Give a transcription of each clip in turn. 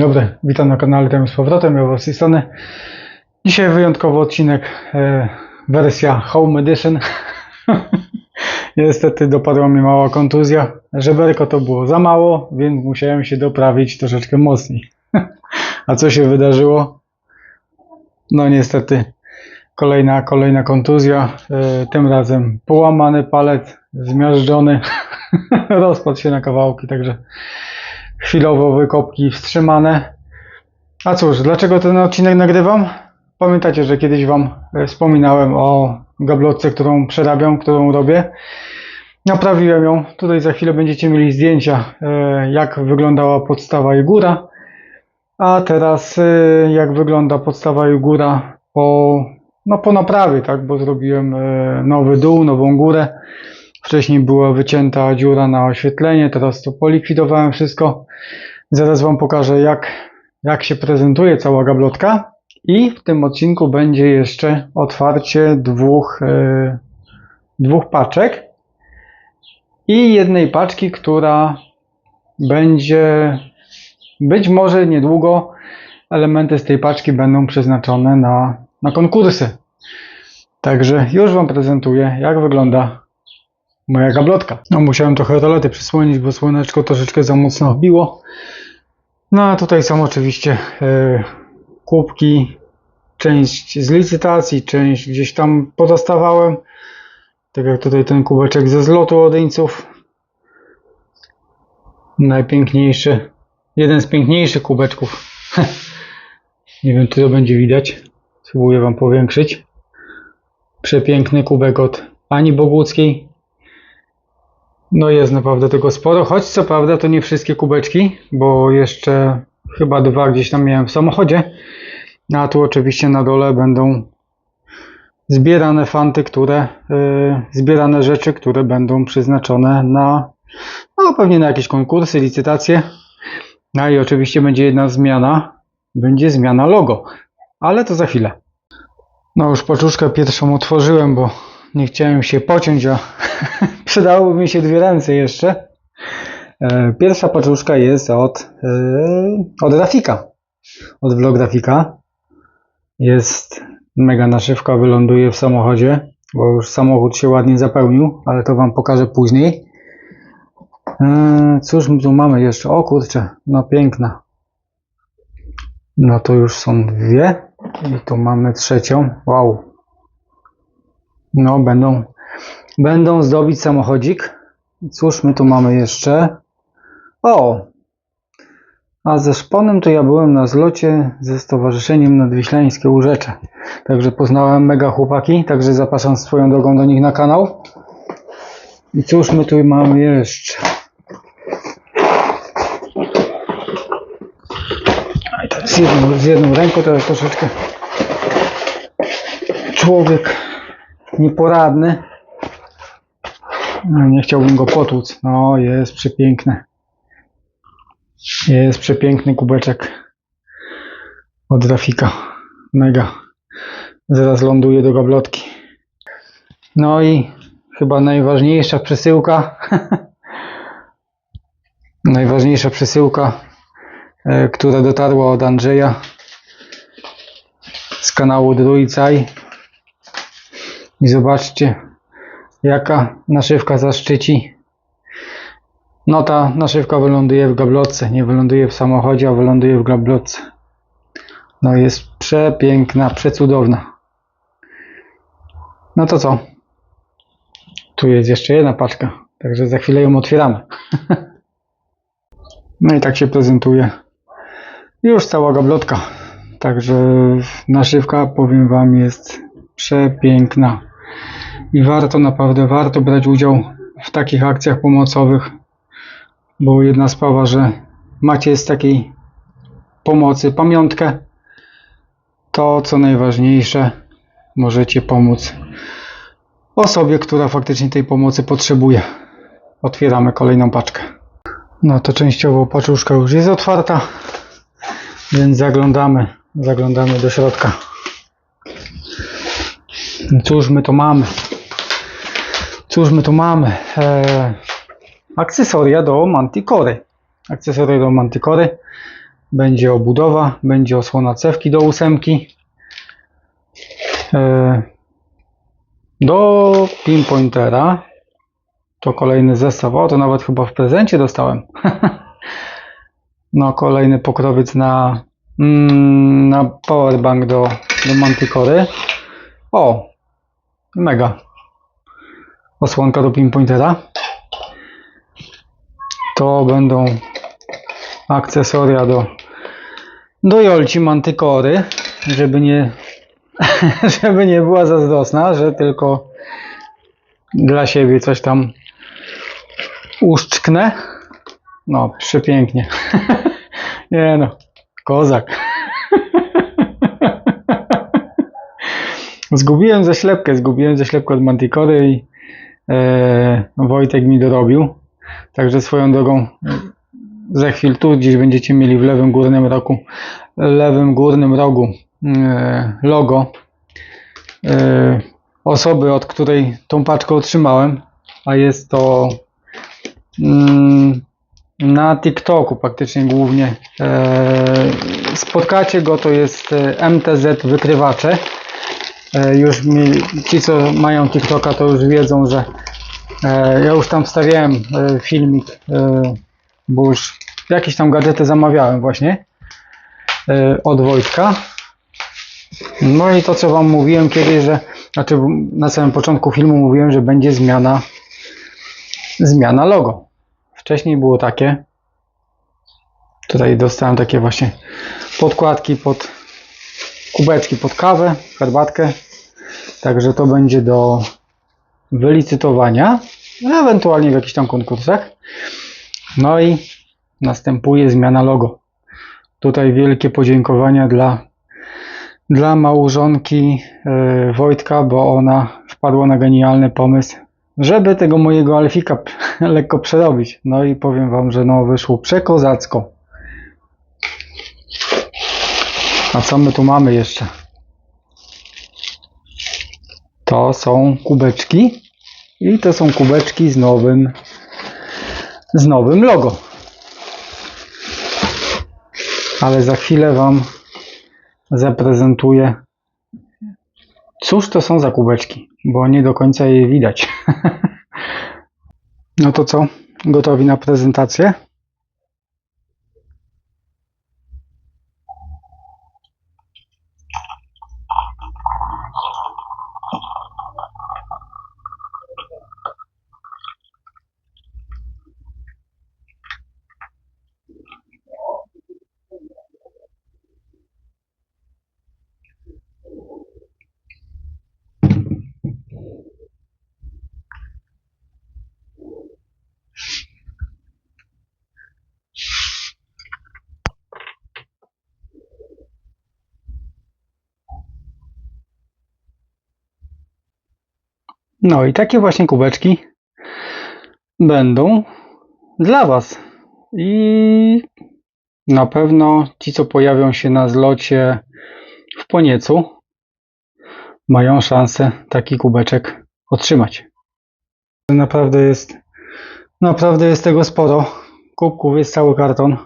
dobry, witam na kanale Tam z powrotem, ja z tej strony. Dzisiaj wyjątkowy odcinek, e, wersja Home Edition. Niestety dopadła mnie mała kontuzja. Żeberko to było za mało, więc musiałem się doprawić troszeczkę mocniej. A co się wydarzyło? No niestety kolejna, kolejna kontuzja. E, tym razem połamany palec, zmiażdżony. Rozpadł się na kawałki, także chwilowo wykopki wstrzymane. A cóż, dlaczego ten odcinek nagrywam? Pamiętacie, że kiedyś Wam e, wspominałem o gablotce, którą przerabiam, którą robię. Naprawiłem ją. Tutaj za chwilę będziecie mieli zdjęcia, e, jak wyglądała podstawa i góra. A teraz e, jak wygląda podstawa i góra po, no, po naprawie, tak? Bo zrobiłem nowy dół, nową górę. Wcześniej była wycięta dziura na oświetlenie, teraz to polikwidowałem wszystko. Zaraz Wam pokażę, jak, jak się prezentuje cała gablotka. I w tym odcinku będzie jeszcze otwarcie dwóch, e, dwóch paczek i jednej paczki, która będzie być może niedługo elementy z tej paczki będą przeznaczone na, na konkursy. Także już Wam prezentuję, jak wygląda moja gablotka. No musiałem trochę rolety przysłonić, bo słoneczko troszeczkę za mocno biło. No a tutaj są oczywiście e, kubki, część z licytacji, część gdzieś tam podostawałem. Tak jak tutaj ten kubeczek ze zlotu odeńców. Najpiękniejszy, jeden z piękniejszych kubeczków. Nie wiem, czy to będzie widać. Spróbuję Wam powiększyć. Przepiękny kubek od Ani Boguckiej. No jest naprawdę tego sporo, choć co prawda to nie wszystkie kubeczki, bo jeszcze chyba dwa gdzieś tam miałem w samochodzie. A tu oczywiście na dole będą zbierane fanty, które, yy, zbierane rzeczy, które będą przeznaczone na, no pewnie na jakieś konkursy, licytacje. No i oczywiście będzie jedna zmiana, będzie zmiana logo, ale to za chwilę. No już paczuszkę pierwszą otworzyłem, bo nie chciałem się pociąć, a przydałoby mi się dwie ręce jeszcze. E, Pierwsza paczuszka jest od, e, od grafika, od vlografika. Jest mega naszywka, wyląduje w samochodzie, bo już samochód się ładnie zapełnił, ale to Wam pokażę później. E, Cóż tu mamy jeszcze? O kurczę, no piękna. No to już są dwie i tu mamy trzecią. Wow. No będą, będą zdobić samochodzik. Cóż my tu mamy jeszcze? O! A ze szponem to ja byłem na zlocie ze Stowarzyszeniem Nadwiślańskie Łóżecze. Także poznałem mega chłopaki, także zapraszam swoją drogą do nich na kanał. I cóż my tu mamy jeszcze? Z jedną, z jedną ręką to jest troszeczkę człowiek nieporadny. No, nie chciałbym go potłuc. No, jest przepiękne. Jest przepiękny kubeczek od Rafika. Mega. Zaraz ląduje do gablotki. No i chyba najważniejsza przesyłka. najważniejsza przesyłka, e, która dotarła od Andrzeja z kanału Druicaj. I zobaczcie, jaka naszywka zaszczyci. No ta naszywka wyląduje w gablotce, nie wyląduje w samochodzie, a wyląduje w gablotce. No jest przepiękna, przecudowna. No to co? Tu jest jeszcze jedna paczka, także za chwilę ją otwieramy. No i tak się prezentuje już cała gablotka. Także naszywka, powiem Wam, jest przepiękna. I warto, naprawdę warto brać udział w takich akcjach pomocowych, bo jedna sprawa, że macie z takiej pomocy pamiątkę, to co najważniejsze, możecie pomóc osobie, która faktycznie tej pomocy potrzebuje. Otwieramy kolejną paczkę. No to częściowo paczuszka już jest otwarta, więc zaglądamy, zaglądamy do środka. Cóż my tu mamy? Cóż my tu mamy? Eee, akcesoria do Manticory. Akcesoria do Manticory. będzie obudowa, będzie osłona cewki do ósemki. E, Do pinpointera to kolejny zestaw. O, to nawet chyba w prezencie dostałem. No, kolejny pokrowiec na, mm, na powerbank do, do Manticory. O, mega. Osłonka do pinpointera. To będą akcesoria do, do Jolci Mantykory, żeby nie, żeby nie była zazdrosna, że tylko dla siebie coś tam uszczknę. No, przepięknie. Nie no, kozak. Zgubiłem zaślepkę, zgubiłem zaślepkę od Manticory i e, Wojtek mi dorobił. Także swoją drogą za chwilę tu gdzieś będziecie mieli w lewym górnym rogu, lewym górnym rogu e, logo e, osoby, od której tą paczkę otrzymałem, a jest to mm, na TikToku praktycznie głównie. E, spotkacie go, to jest e, MTZ Wykrywacze. E, już mi, ci, co mają TikToka, to już wiedzą, że e, ja już tam wstawiałem e, filmik, bo już jakieś tam gadżety zamawiałem właśnie od Wojtka. No i to, co Wam mówiłem kiedyś, że znaczy na samym początku filmu mówiłem, że będzie zmiana zmiana logo. Wcześniej było takie. Tutaj dostałem takie właśnie podkładki pod kubeczki pod kawę, herbatkę. Także to będzie do wylicytowania, ewentualnie w jakichś tam konkursach. No i następuje zmiana logo. Tutaj wielkie podziękowania dla, dla małżonki e, Wojtka, bo ona wpadła na genialny pomysł, żeby tego mojego alfika lekko przerobić. No i powiem wam, że no wyszło przekozacko. A co my tu mamy jeszcze? To są kubeczki i to są kubeczki z nowym z nowym logo. Ale za chwilę wam zaprezentuję cóż to są za kubeczki, bo nie do końca je widać. no to co? Gotowi na prezentację? No i takie właśnie kubeczki będą dla Was. I na pewno ci, co pojawią się na zlocie w Poniecu, mają szansę taki kubeczek otrzymać. Naprawdę jest, naprawdę jest tego sporo. Kubków jest cały karton.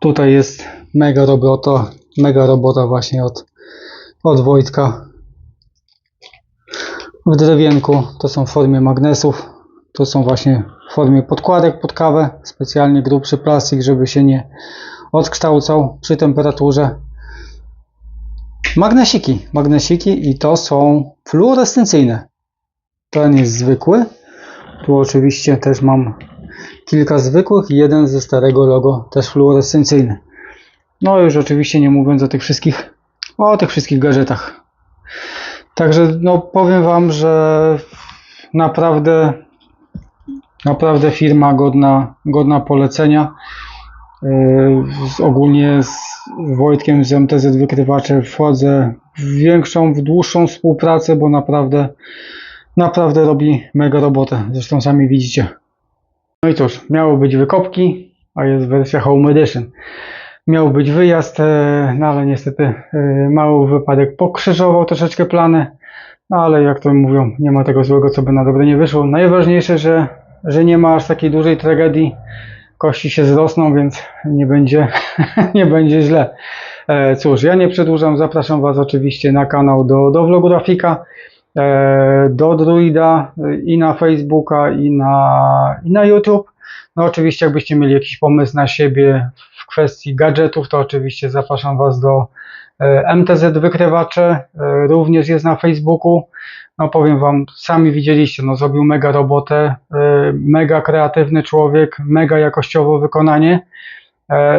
Tutaj jest mega robota, mega robota właśnie od, od Wojtka w drewienku. To są w formie magnesów. To są właśnie w formie podkładek pod kawę. Specjalnie grubszy plastik, żeby się nie odkształcał przy temperaturze. Magnesiki. Magnesiki i to są fluorescencyjne. Ten jest zwykły. Tu oczywiście też mam kilka zwykłych jeden ze starego logo też fluorescencyjny. No już oczywiście nie mówiąc o tych wszystkich o tych wszystkich gadżetach. Także no powiem Wam, że naprawdę naprawdę firma godna, godna polecenia. Yy, ogólnie z Wojtkiem z MTZ Wykrywacze wchodzę w większą, w dłuższą współpracę, bo naprawdę naprawdę robi mega robotę. Zresztą sami widzicie. No i cóż, miały być wykopki, a jest wersja Home Edition. Miał być wyjazd, e, no ale niestety e, mały wypadek pokrzyżował troszeczkę plany. No ale jak to mówią, nie ma tego złego, co by na dobre nie wyszło. Najważniejsze, że, że nie ma aż takiej dużej tragedii. kości się wzrosną, więc nie będzie, nie będzie źle. E, cóż, ja nie przedłużam, zapraszam Was oczywiście na kanał do, do vlogu Rafika, do Druida i na Facebooka i na, i na YouTube. No oczywiście jakbyście mieli jakiś pomysł na siebie kwestii gadżetów, to oczywiście zapraszam Was do e, MTZ Wykrywacze, e, również jest na Facebooku. No powiem Wam, sami widzieliście, no zrobił mega robotę, e, mega kreatywny człowiek, mega jakościowo wykonanie.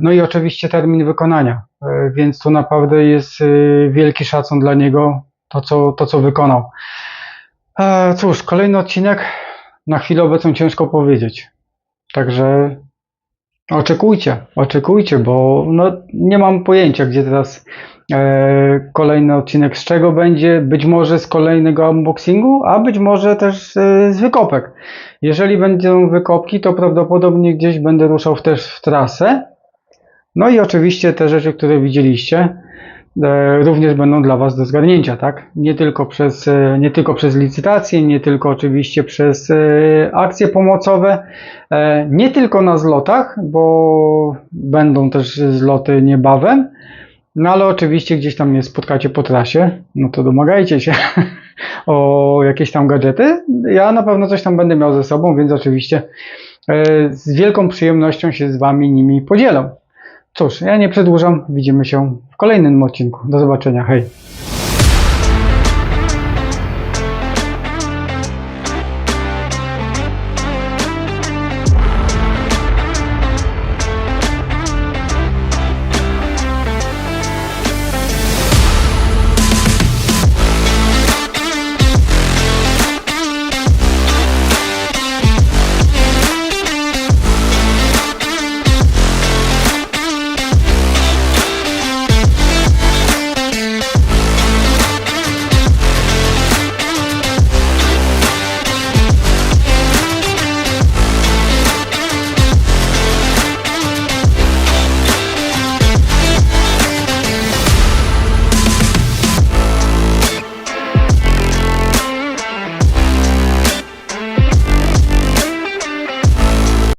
No i oczywiście termin wykonania, więc tu naprawdę jest wielki szacun dla niego, to co, to co wykonał. Cóż, kolejny odcinek, na chwilę obecną ciężko powiedzieć. Także oczekujcie, oczekujcie, bo no, nie mam pojęcia, gdzie teraz e, kolejny odcinek z czego będzie. Być może z kolejnego unboxingu, a być może też e, z wykopek. Jeżeli będą wykopki, to prawdopodobnie gdzieś będę ruszał też w trasę. No i oczywiście te rzeczy, które widzieliście, również będą dla Was do zgarnięcia, tak? Nie tylko przez, e, nie tylko przez licytacje, nie tylko oczywiście przez e, akcje pomocowe, e, nie tylko na zlotach, bo będą też zloty niebawem, no ale oczywiście gdzieś tam mnie spotkacie po trasie, no to domagajcie się o jakieś tam gadżety. Ja na pewno coś tam będę miał ze sobą, więc oczywiście e, z wielką przyjemnością się z Wami nimi podzielę. Cóż, ja nie przedłużam, widzimy się w kolejnym odcinku. Do zobaczenia, hej!